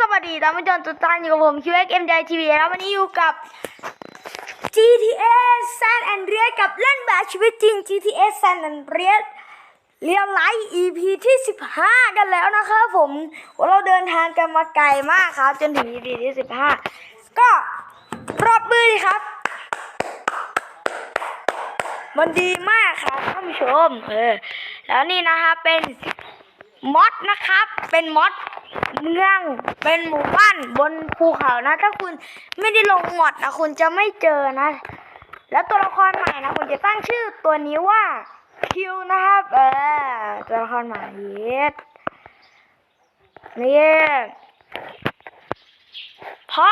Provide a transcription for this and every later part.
สวัสดีท่านผู้ชมทุกท่านอยู่กับผม QXMJ TV แล้ววันนี้อยู่กับ GTA San Andreas กับเล่นแบบชีวิตจริง GTA San Andreas เรียลไลท์ EP ที่ 15 กันแล้วนะครับผมเราเดินทางกันมาไกลมากครับ จนถึง EP ที่ 15 ก็ปรบมือดีครับ มันดีมากครับท่านผู้ชมเออแล้วนี่นะครับเป็นมอดนะครับ เป็นมอด เมืองเป็นหมู่บ้านบนภูเขานะ ถ้าคุณไม่ได้ลงมดนะคุณจะไม่เจอนะ แล้วตัวละครใหม่นะคุณจะตั้งชื่อตัวนี้ว่าคิวนะครับเออตัวละครใหม่เยสนี่พ่อ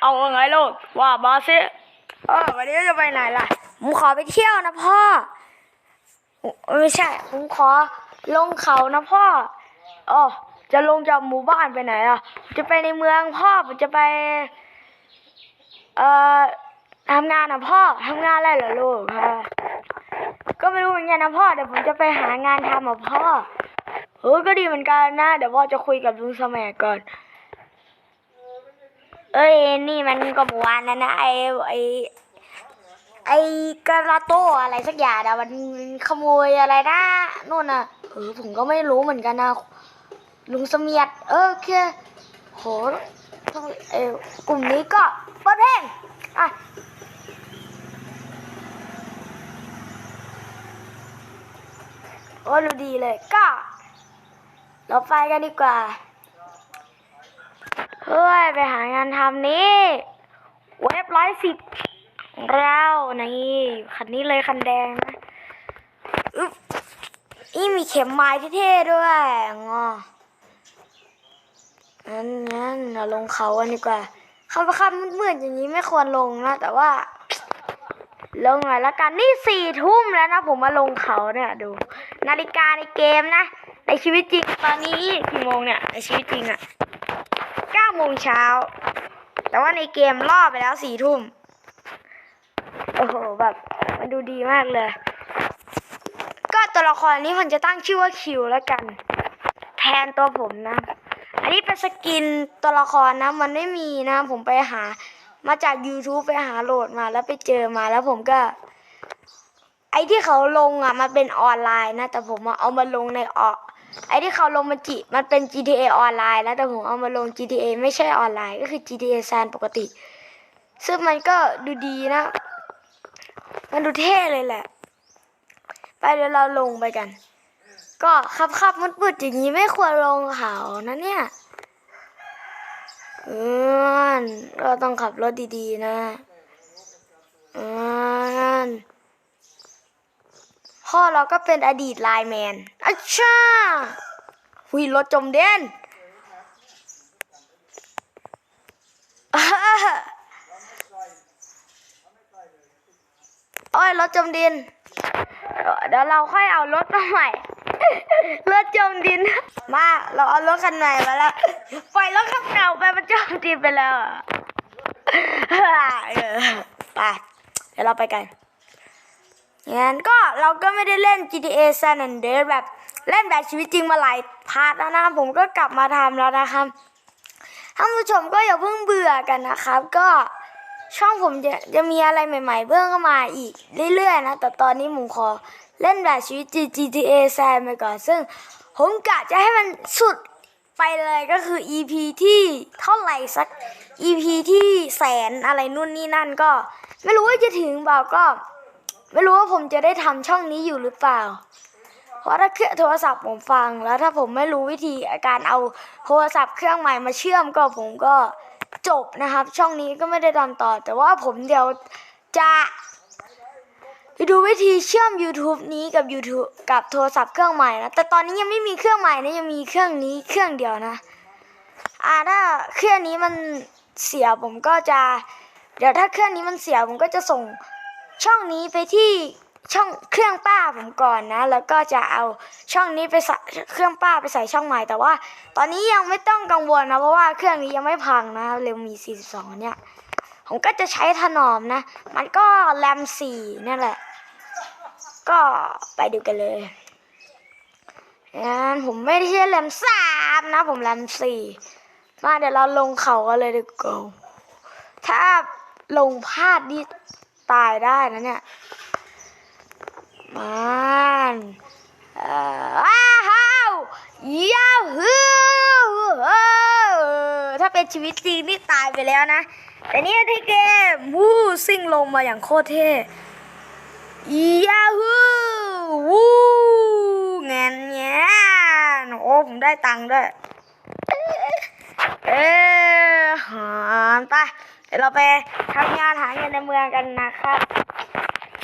เอาไงลูกว่ามาสิเออวันนี้จะไปไหนล่ะผมขอไปเที่ยวนะพ่อไม่ใช่ผมขอลงเขานะพ่อ อ๋อจะลงจากหมู่บ้านไปไหนอะ จะไปในเมืองพ่อผมจะไป เอ่อทำงานนะพ่อทำงานอะไรเหรอลูกฮะก็ไม่รู้เหมือนกันนะพ่อเดี๋ยวผมจะไปหางานทำอะพ่อเออก็ดีเหมือนกันนะเดี๋ยวพ่อจะคุยกับลุงสมัยก่อน เอ้ยนี่มันก็เมื่อวานนะนะไอไอไอกระโตอะไรสักอย่างอะมันขโมยอะไรนะนู่นน่ะเออผมก็ไม่รู้เหมือนกันนะ ลุงเสมียดเออโอเคโหต้องเออกลุ่มนี้ก็เปิดเพลงอะโอ้ดูดีเลยก็ เราไปกันดีกว่า เฮ้ย ไปหางานทำนี้ เว็บร้อยสิบเรานี่คันนี้เลยคันแดงนะ อึ๊บนี่มีเข็มไม้เท่ๆด้วยงอ งั้นงั้นเราลงเขากันดีกว่า เขาไปค่ำมืดๆอย่างนี้ไม่ควรลงนะ แต่ว่า ลงหน่อยละกันนี่สี่ทุ่มแล้วนะผมมาลงเขาเนี่ยดู นาฬิกาในเกมนะ ในชีวิตจริงตอนนี้กี่โมงเนี่ยในชีวิตจริงอะเก้าโมงเช้าแต่ว่าในเกมล่อไปแล้วสี่ทุ่มโอ้โหแบบมันดูดีมากเลย ก็ตัวละครนี้ผมจะตั้งชื่อว่าคิวแล้วกัน แทนตัวผมนะ อันนี้เป็นสกินตัวละครนะ มันไม่มีนะ ผมไปหา มาจาก YouTube ไปหาโหลดมาแล้วไปเจอมาแล้วผมก็ ไอ้ที่เขาลงอะ มันเป็นออนไลน์นะ แต่ผมเอามาลงในออไอ้ที่เขาลงมันจิมันเป็น GTA ออนไลน์นะแต่ผมเอามาลง GTA ไม่ใช่ออนไลน์ก็คือ GTA San ปกติ ซึ่งมันก็ดูดีนะ มันดูเท่เลยแหละ ไปเดี๋ยวเราลงไปกัน ก็ขับขับมันปืดอย่างนี้ไม่ควรลงเขานะเนี่ยเออเราต้องขับรถดีๆนะเออพ่อเราก็เป็นอดีตไลน์แมนอัชชาหุยรถจมเด่นโอ้ยรถจมดิน เดี๋ยวเราค่อยเอารถมาใหม่ รถจมดิน มาเราเอารถคันใหม่มาแล้วปล่อยรถคันเก่าไปมันจมดินไปแล้วอะเอไปเดี๋ยวเราไปกันงั้นก็เราก็ไม่ได้เล่น GTA San Andreas แบบเล่นแบบชีวิตจริงมาหลายพาร์ทแล้วนะครับผมก็กลับมาทำแล้วนะครับท่านผู้ชมก็อย่าเพิ่งเบื่อกันนะครับ ก็ช่องผมจะจะมีอะไรใหม่ ๆ เพิ่มเข้ามาอีกเรื่อยๆนะ แต่ตอนนี้ผมขอ เล่นแบบชีวิต GTA San ไปก่อน ซึ่งผมกะจะให้มันสุดไปเลยก็คือ EP ที่เท่าไหร่สัก EP ที่แสนอะไรนู่นนี่นั่นก็ ไม่รู้ว่าจะถึงเปล่าก็ ไม่รู้ว่าผมจะได้ทำช่องนี้อยู่หรือเปล่า เพราะถ้าเครื่องโทรศัพท์ผมฟังแล้วถ้าผมไม่รู้วิธีการเอาโทรศัพท์เครื่องใหม่มาเชื่อมก็ผมก็จบนะครับ ช่องนี้ก็ไม่ได้ทำต่อ แต่ว่าผมเดี๋ยวจะ ไปดูวิธีเชื่อม YouTube นี้กับ YouTube กับโทรศัพท์เครื่องใหม่นะแต่ตอนนี้ยังไม่มีเครื่องใหม่นะยังมีเครื่องนี้เครื่องเดียวนะ อ่าถ้าเครื่องนี้มันเสียผมก็จะ เดี๋ยวถ้าเครื่องนี้มันเสียผมก็จะส่งช่องนี้ไปที่ช่องเครื่องป้าผมก่อนนะ แล้วก็จะเอาช่องนี้ไปใส่เครื่องป้าไปใส่ช่องใหม่ แต่ว่า ตอนนี้ยังไม่ต้องกังวลนะ เพราะว่าเครื่องนี้ยังไม่พังนะเร็วมี 42 เนี่ย ผมก็จะใช้ถนอมนะ มันก็แรม4นี่แหละ ก็ไปดูกันเลยงั้นผมไม่ได้ใช้แรม3มนะ ผมแรมสี่มาเดี๋ยวเราลงเขากันเลยดีกว่าถ้าลงพลาดนี่ตายได้นะเนี่ยมันเอ่ออ้าวยาฮูถ้าเป็นชีวิตจริงนี่ตายไปแล้วนะ แต่นี่ที่เกมวู้ซิ่งลงมาอย่างโคตรเท่ ยาฮูวู้เงี้ยเงี้ยโอ้ผมได้ตังค์ด้วย เออหามไปเดี๋ยวเราไปทำงานหาเงินในเมืองกันนะครับ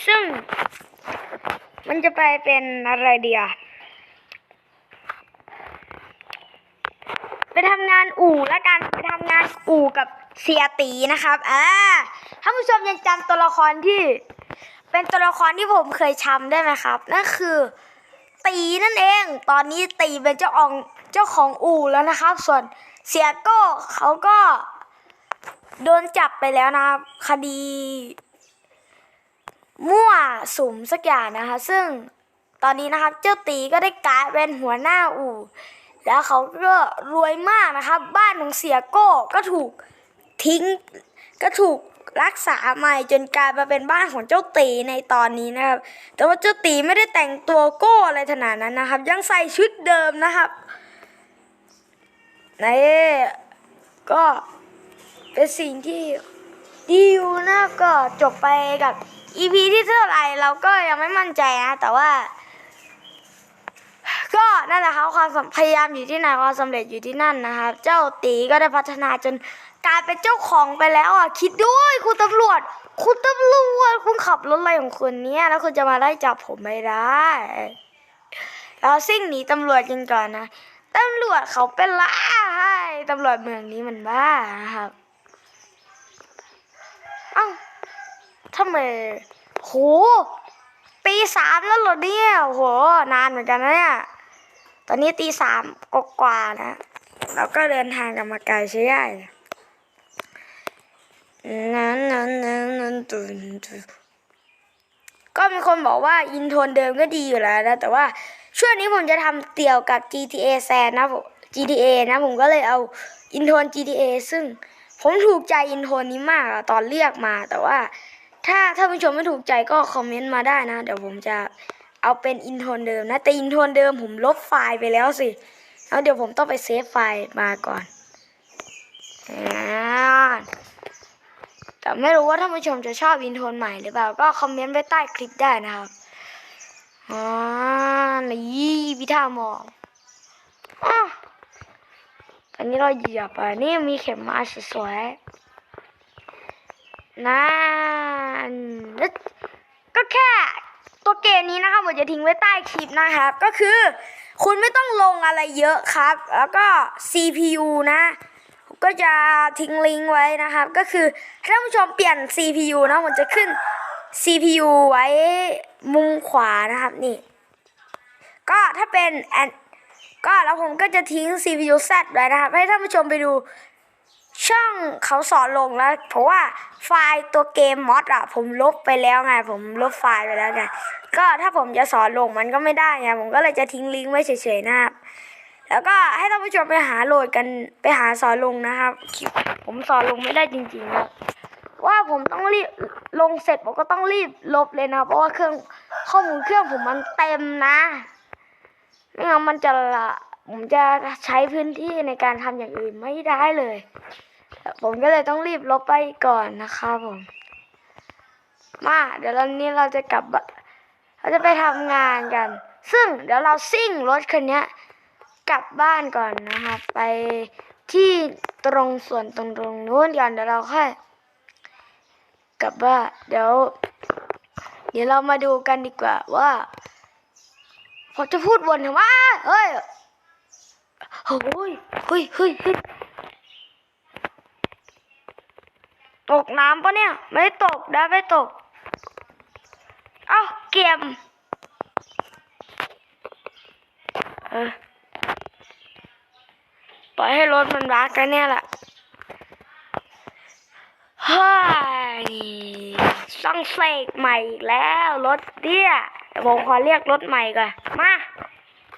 ซึ่ง มันจะไปเป็นอะไรเดียไปทำงานอู่แล้วกันไปทำงานอู่กับเสียตีนะครับอ่าท่านผู้ชมยังจำตัวละครที่ เป็นตัวละครที่ผมเคยทำได้ไหมครับ นั่นคือ ตีนั่นเอง ตอนนี้ตีเป็นเจ้าองเจ้าของอู่แล้วนะครับ ส่วนเสียโก้เขาก็โดนจับไปแล้วนะครับ คดี มั่วสุมสักอย่างนะคะ ซึ่งตอนนี้นะครับเจ้าตีก็ได้กลายเป็นหัวหน้าอู่ แล้วเขาก็รวยมากนะครับ บ้านของเสียโก้ก็ถูกทิ้งก็ถูก รักษาใหม่จนกลายมาเป็นบ้านของเจ้าตีในตอนนี้นะครับ แต่ว่าเจ้าตีไม่ได้แต่งตัวโก้อะไรขนาดนั้นนะครับ ยังใส่ชุดเดิมนะครับนี่ก็เป็นสิ่งที่ดีอยู่นะก็จบไปกับ EP ที่เท่าไหร่เราก็ยังไม่มั่นใจนะ แต่ว่า ก็นั่นแหละครับความพยายามอยู่ที่ไหนความสำเร็จอยู่ที่นั่นนะครับ เจ้าตีก็ได้พัฒนาจน กลายเป็นเจ้าของไปแล้วอะ คิดด้วยคุณตำรวจ คุณตำรวจคุณขับรถอะไรของคุณเนี่ยแล้วคุณจะมาไล่จับผมไม่ได้เราซิ่งหนีตำรวจกันก่อนนะตำรวจเขาเป็นล่าให้ตำรวจเมืองนี้มันบ้านะครับเอ้าทำไมโหตีสามแล้วเหรอเนี่ยโหนานเหมือนกันนะเนี่ยตอนนี้ตีสามกว่านะเราก็เดินทางกันมาไกลใช่ไหม นั้นนั้นนั้นนั้นตุนตุนก็มีคนบอกว่าอินโทนเดิมก็ดีอยู่แล้วนะ แต่ว่าช่วงนี้ผมจะทำเตี่ยวกับ GTA แซนนะผม GTA นะผมก็เลยเอาอินโทน GTA ซึ่งผมถูกใจอินโทนนี้มากตอนเรียกมา แต่ว่า ถ้าท่าผู้ชมไม่ถูกใจก็คอมเมนต์มาได้นะ เดี๋ยวผมจะเอาเป็นอินโทนเดิมนะ แต่อินโทนเดิมผมลบไฟล์ไปแล้วสิ แล้วเดี๋ยวผมต้องไปเซฟไฟล์มาก่อนอ่า แต่ไม่รู้ว่าท่านผู้ชมจะชอบอินโทนใหม่หรือเปล่า ก็คอมเมนต์ไว้ใต้คลิปได้นะครับอ่านี่พิธามองอะตอนนี้เราเหยียบอะนี่มีเข็มมาสวยๆนั่นก็แค่ตัวเกมนี้นะครับผมจะทิ้งไว้ใต้คลิปนะครับ ก็คือ คุณไม่ต้องลงอะไรเยอะครับ แล้วก็ CPU นะ ก็จะทิ้งลิงก์ไว้นะครับ ก็คือถ้าท่านผู้ชมเปลี่ยน CPU นะผมจะขึ้น CPU ไว้มุมขวานะครับนี่ ก็ถ้าเป็นแอนก็แล้วผมก็จะทิ้ง CPU Z ไว้นะครับ ให้ท่านผู้ชมไปดูช่องเขาสอนลงแล้ว เพราะว่าไฟล์ตัวเกมมอดอะผมลบไปแล้วไง ผมลบไฟล์ไปแล้วไง ก็ถ้าผมจะสอนลงมันก็ไม่ได้ไง ผมก็เลยจะทิ้งลิงก์ไว้เฉยๆนะครับ แล้วก็ให้ท่านผู้ชมไปหาโหลดกันไปหาสอนลงนะครับ ผมสอนลงไม่ได้จริงๆครับ ว่าผมต้องรีบลงเสร็จผมก็ต้องรีบลบเลยนะ เพราะว่าเครื่องข้อมูลเครื่องผมมันเต็มนะไม่งั้นมันจะละผมจะใช้พื้นที่ในการทำอย่างอื่นไม่ได้เลย ผมก็เลยต้องรีบลบไปก่อนนะครับผมมาเดี๋ยวเรานี้เราจะกลับเราจะไปทำงานกัน ซึ่งเดี๋ยวเราซิ่งรถคันนี้ กลับบ้านก่อนนะครับ ไปที่ตรงส่วนตรงตรงนู้นก่อนเดี๋ยวเราค่อยกลับบ้านเดี๋ยว เดี๋ยวเรามาดูกันดีกว่าว่าผมจะพูดวนถึงว่าเฮ้ยโอ้ยเฮ้ยเฮ้ยเฮ้ยตกน้ำปะเนี่ย ไม่ตกได้ไม่ตก เอ้าเกมเออ ล่อยให้รถมันรักกันเนี่ยแหละเฮ้ยต้องเสกใหม่อีกแล้ว รถเตี้ยเดี๋ยผมขอเรียกรถใหม่ก่อน มา